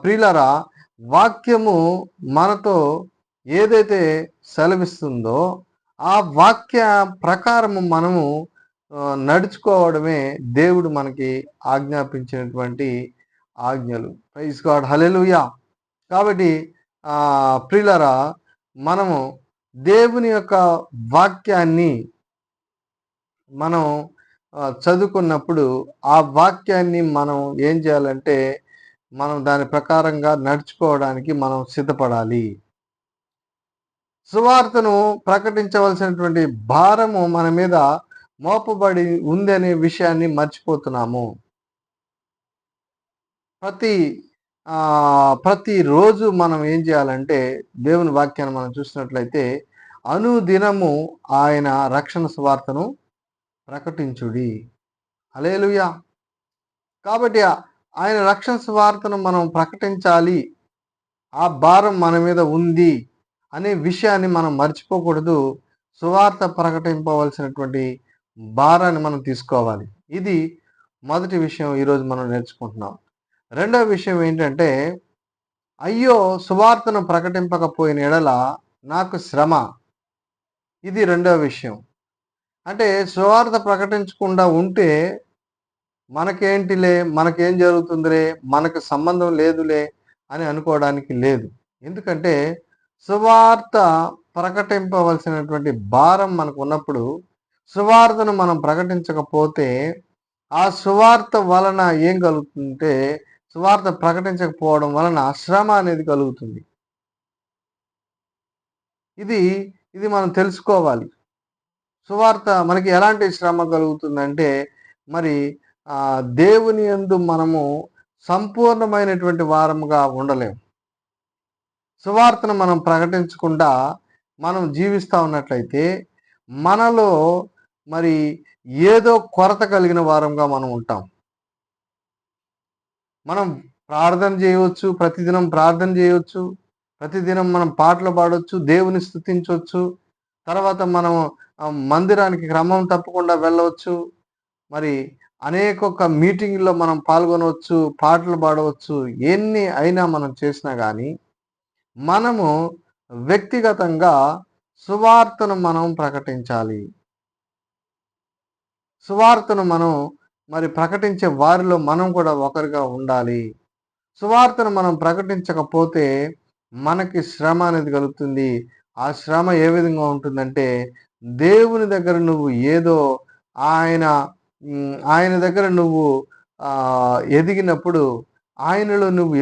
ప్రియులరా వాక్యము మనతో ఏదైతే సెలవిస్తుందో ఆ వాక్య ప్రకారము మనము నడుచుకోవడమే దేవుడు మనకి ఆజ్ఞాపించినటువంటి ఆజ్ఞలు. Praise God. హలెలుయా కాబట్టి ప్రిలరా మనము దేవుని యొక్క వాక్యాన్ని మనం చదువుకున్నప్పుడు ఆ వాక్యాన్ని మనం ఏం చేయాలంటే మనం దాని ప్రకారంగా నడుచుకోవడానికి మనం సిద్ధపడాలి. సువార్తను ప్రకటించవలసినటువంటి భారము మన మీద మోపబడి ఉంది అనే విషయాన్ని మర్చిపోతున్నాము. ప్రతి ప్రతిరోజు మనం ఏం చేయాలంటే దేవుని వాక్యాన్ని మనం చూసినట్లయితే అనుదినము ఆయన రక్షణ సువార్తను ప్రకటించుడి. అలేలుయా కాబట్టి ఆయన రక్షణ సువార్తను మనం ప్రకటించాలి. ఆ భారం మన మీద ఉంది అనే విషయాన్ని మనం మర్చిపోకూడదు. సువార్త ప్రకటింపవలసినటువంటి భారాన్ని మనం తీసుకోవాలి. ఇది మొదటి విషయం ఈరోజు మనం నేర్చుకుంటున్నాం. రెండవ విషయం ఏంటంటే అయ్యో సువార్తను ప్రకటింపకపోయిన ఎడల నాకు శ్రమ. ఇది రెండవ విషయం. అంటే సువార్త ప్రకటించకుండా ఉంటే మనకేంటిలే మనకేం జరుగుతుందిలే మనకు సంబంధం లేదులే అని అనుకోవడానికి లేదు. ఎందుకంటే సువార్త ప్రకటింపవలసినటువంటి భారం మనకు ఉన్నప్పుడు సువార్తను మనం ప్రకటించకపోతే ఆ సువార్త వలన ఏం కలుగుతుందంటే సువార్త ప్రకటించకపోవడం వలన శ్రమ అనేది కలుగుతుంది. ఇది ఇది మనం తెలుసుకోవాలి. సువార్త మనకి ఎలాంటి శ్రమ కలుగుతుందంటే మరి దేవుని ఎందు మనము సంపూర్ణమైనటువంటి వారముగా ఉండలేము. సువార్తను మనం ప్రకటించకుండా మనం జీవిస్తూ ఉన్నట్లయితే మనలో మరి ఏదో కొరత కలిగిన వారంగా మనం ఉంటాం. మనం ప్రార్థన చేయవచ్చు ప్రతిదినం ప్రార్థన చేయవచ్చు ప్రతిదినం మనం పాటలు పాడవచ్చు దేవుని స్థుతించవచ్చు తర్వాత మనం మందిరానికి క్రమం తప్పకుండా వెళ్ళవచ్చు. మరి అనేక మీటింగ్లో మనం పాల్గొనవచ్చు పాటలు పాడవచ్చు ఎన్ని అయినా మనం చేసినా కానీ మనము వ్యక్తిగతంగా సువార్తను మనం ప్రకటించాలి. సువార్తను మనం మరి ప్రకటించే వారిలో మనం కూడా ఒకరిగా ఉండాలి. సువార్తను మనం ప్రకటించకపోతే మనకి శ్రమ అనేది కలుగుతుంది. ఆ శ్రమ ఏ విధంగా ఉంటుందంటే దేవుని దగ్గర నువ్వు ఏదో ఆయన ఆయన దగ్గర నువ్వు ఎదిగినప్పుడు ఆయనలో నువ్వు